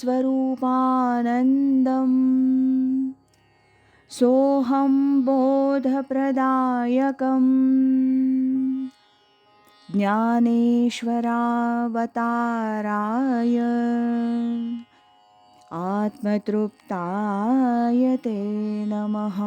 स्वरूपानन्दम्। सोऽहं बोधप्रदायकम्। ज्ञानेश्वरावताराय आत्मतृप्ताय ते नमः।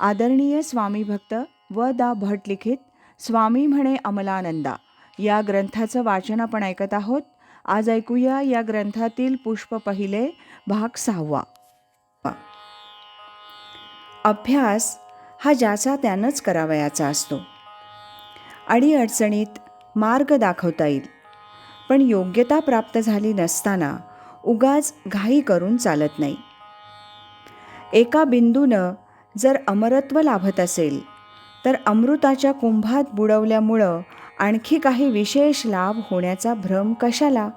आदरणीय स्वामी भक्त व दा भट लिखित स्वामी म्हणे अमलानंदा या ग्रंथाचं वाचन आपण ऐकत आहोत. आज ऐकूया या ग्रंथातील पुष्प पहिले भाग सहावा. अभ्यास हा ज्याचा त्यानंच करावयाचा असतो. अडीअडचणीत मार्ग दाखवता येईल. पण योग्यता प्राप्त झाली नसताना उगाच घाई करून चालत नाही. एका बिंदूनं जर अमरत्व लाभत असेल तर अमृताच्या कुंभात बुडवल्यामुळं आणखी काही विशेष लाभ होण्याचा भ्रम कशाला?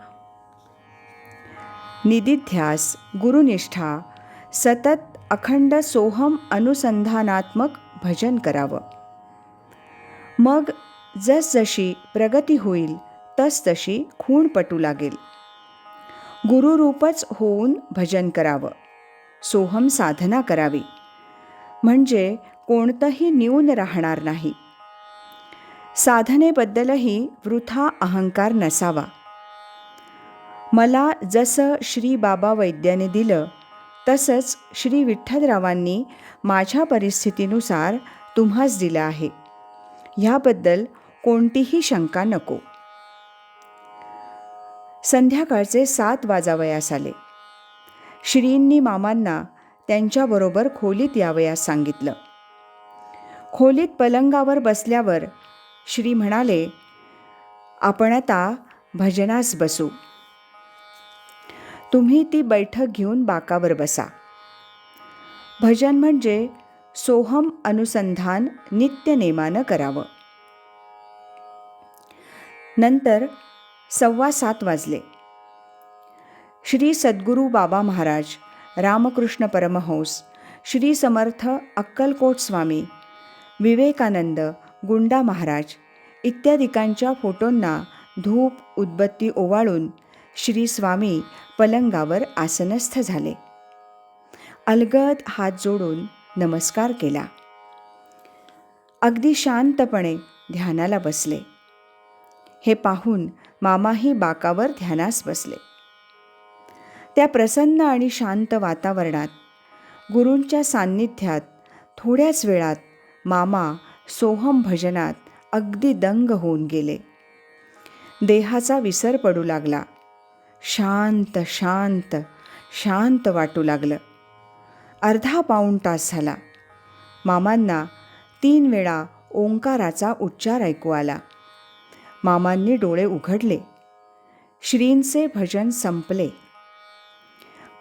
निदिध्यास गुरुनिष्ठा सतत अखंड सोहम अनुसंधानात्मक भजन करावं. मग जसजशी प्रगती होईल तसतशी खूण पटू लागेल. गुरुरूपच होऊन भजन करावं. सोहम साधना करावी. म्हणजे कोणतंही न्यून राहणार नाही. साधनेबद्दलही वृथा अहंकार नसावा. मला जसं श्री बाबा वैद्याने दिलं तसंच श्री विठ्ठलरावांनी माझ्या परिस्थितीनुसार तुम्हास दिलं आहे. ह्याबद्दल कोणतीही शंका नको. संध्याकाळचे सात वाजावयास आले. श्रींनी मामांना त्यांच्याबरोबर खोलीत यावयास सांगितलं. खोलीत पलंगावर बसल्यावर श्री म्हणाले आपण आता भजनास बसू. तुम्ही ती बैठक घेऊन बाकावर बसा. भजन म्हणजे सोहम अनुसंधान नित्यनेमानं करावं. नंतर सव्वा सात वाजले. श्री सद्गुरू बाबा महाराज रामकृष्ण परमहंस श्री समर्थ अक्कलकोट स्वामी विवेकानंद गुंडा महाराज इत्यादिकांच्या फोटोंना धूप उदबत्ती ओवाळून श्री स्वामी पलंगावर आसनस्थ झाले. अलगद हात जोडून नमस्कार केला. अगदी शांतपणे ध्यानाला बसले. हे पाहून मामाही बाकावर ध्यानास बसले. त्या प्रसन्न आणि शांत वातावरणात गुरूंच्या सान्निध्यात थोड्याच वेळात मामा सोहम भजनात अगदी दंग होऊन गेले. देहाचा विसर पडू लागला. शांत शांत शांत वाटू लागलं. अर्धा पाऊण तास झाला. मामांना तीन वेळा ओंकाराचा उच्चार ऐकू आला. मामांनी डोळे उघडले. श्रींचे भजन संपले.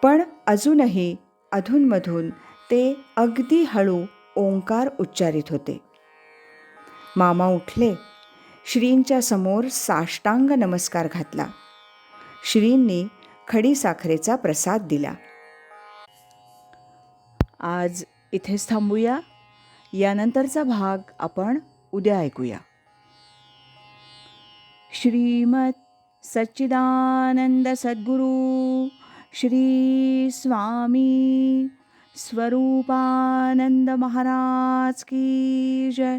पण अजूनही अधूनमधून ते अगदी हळू ओंकार उच्चारित होते. मामा उठले. श्रींच्या समोर साष्टांग नमस्कार घातला. श्रींनी खडीसाखरेचा प्रसाद दिला. आज इथेच थांबूया. यानंतरचा भाग आपण उद्या ऐकूया. श्रीमत सच्चिदानंद सद्गुरू श्री स्वामी स्वरूपानंद महाराज की जय.